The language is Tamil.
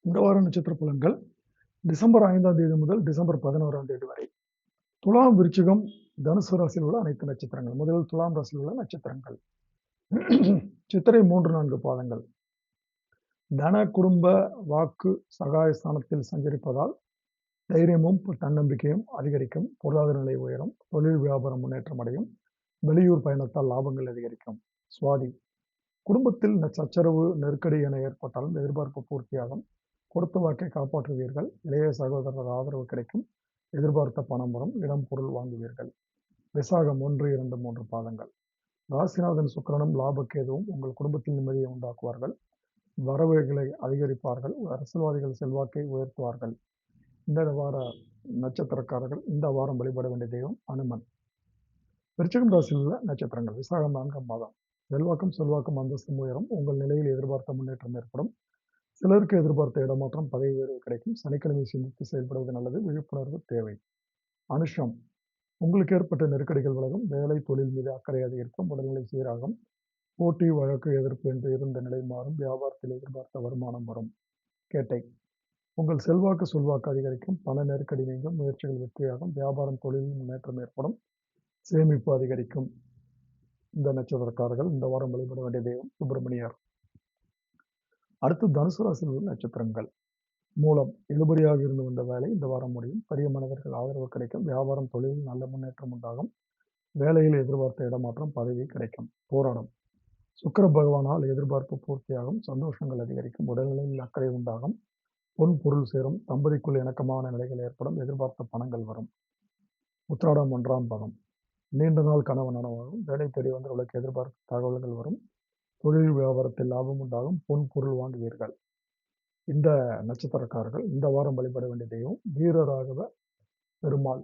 இந்த வார நட்சத்திர பலன்கள் டிசம்பர் ஐந்தாம் தேதி முதல் டிசம்பர் பதினோராம் தேதி வரை. துலாம் விருச்சிகம் தனுசு ராசியில் உள்ள அனைத்து நட்சத்திரங்கள். முதலில் துலாம் ராசியில் உள்ள நட்சத்திரங்கள். சித்திரை மூன்று நான்கு பாதங்கள். தன குடும்ப வாக்கு சகாய ஸ்தானத்தில் சஞ்சரிப்பதால் தைரியமும் தன்னம்பிக்கையும் அதிகரிக்கும். பொருளாதார நிலை உயரும். தொழில் வியாபாரம் முன்னேற்றம் அடையும். வெளியூர் பயணத்தால் லாபங்கள் அதிகரிக்கும். சுவாதி. குடும்பத்தில் ந- சச்சரவு நெருக்கடி என ஏற்பட்டாலும் எதிர்பார்ப்பு பூர்த்தியாகும். கொடுத்த வாக்கை காப்பாற்றுவீர்கள். இளைய சகோதரர் ஆதரவு கிடைக்கும். எதிர்பார்த்த பணம் வரும். இடம் பொருள் வாங்குவீர்கள். விசாகம் ஒன்று இரண்டு மூன்று பாதங்கள். ராசிநாதன் சுக்கிரனும் லாபக்கேதுவும் உங்கள் குடும்பத்தில் நிம்மதியை உண்டாக்குவார்கள். வரவுகளை அதிகரிப்பார்கள். அரசியல்வாதிகள் செல்வாக்கை உயர்த்துவார்கள். இந்த வார நட்சத்திரக்காரர்கள் இந்த வாரம் வழிபட வேண்டிய தெய்வம் அனுமன். விருச்சகம் ராசியில் உள்ள நட்சத்திரங்கள். விசாகம் நான்காம் மாதம் செல்வாக்கும் செல்வாக்கும் அந்தஸ்தும் உயரும். உங்கள் நிலையில் எதிர்பார்த்த முன்னேற்றம் ஏற்படும். சிலருக்கு எதிர்பார்த்த இடமாற்றம் பதவி உயர்வு கிடைக்கும். சனிக்கிழமை சிந்தித்து செயல்படுவது நல்லது. விழிப்புணர்வு தேவை. அனுஷம். உங்களுக்கு ஏற்பட்ட நெருக்கடிகள் விலகும். வேலை தொழில் மீது அக்கறை அதிகரிக்கும் உடல்நிலை சீராகும். போட்டி வழக்கு எதிர்ப்பு என்று இருந்த நிலை மாறும். வியாபாரத்தில் எதிர்பார்த்த வருமானம் வரும். கேட்டை. உங்கள் செல்வாக்கு சொல்வாக்கு அதிகரிக்கும். பண நெருக்கடி நீங்கும். முயற்சிகள் வெற்றியாகும். வியாபாரம் தொழிலில் முன்னேற்றம் ஏற்படும். சேமிப்பு அதிகரிக்கும். இந்த நட்சத்திரக்காரர்கள் இந்த வாரம் வழிபட வேண்டிய தெய்வம் சுப்பிரமணியர். அடுத்து தனுசு ராசியில் உள்ள நட்சத்திரங்கள். மூலம் இழுபறியாக இருந்து வந்த வேலை இந்த வாரம் முடியும். பெரிய மனிதர்கள் ஆதரவு கிடைக்கும். வியாபாரம் தொழிலில் நல்ல முன்னேற்றம் உண்டாகும். வேலையில் எதிர்பார்த்த இடமாற்றம் பதவி கிடைக்கும். போராடும். சுக்கர பகவானால் எதிர்பார்ப்பு பூர்த்தியாகும். சந்தோஷங்கள் அதிகரிக்கும். உடல்நிலையில் அக்கறை உண்டாகும். பொன் பொருள் சேரும். தம்பதிக்குள் இணக்கமான நிலைகள் ஏற்படும். எதிர்பார்த்த பணங்கள் வரும். உத்திராடம் ஒன்றாம் பதம் நீண்ட நாள் கனவு நனவாகும். வேலை தேடி வந்தவர்களுக்கு எதிர்பார்த்த தகவல்கள் வரும். தொழில் வியாபாரத்தில் லாபம் உண்டாகும் பொன் பொருள் வாங்குவீர்கள். இந்த நட்சத்திரக்காரர்கள் இந்த வாரம் வழிபட வேண்டிய தெய்வம் வீரராகவ பெருமாள்.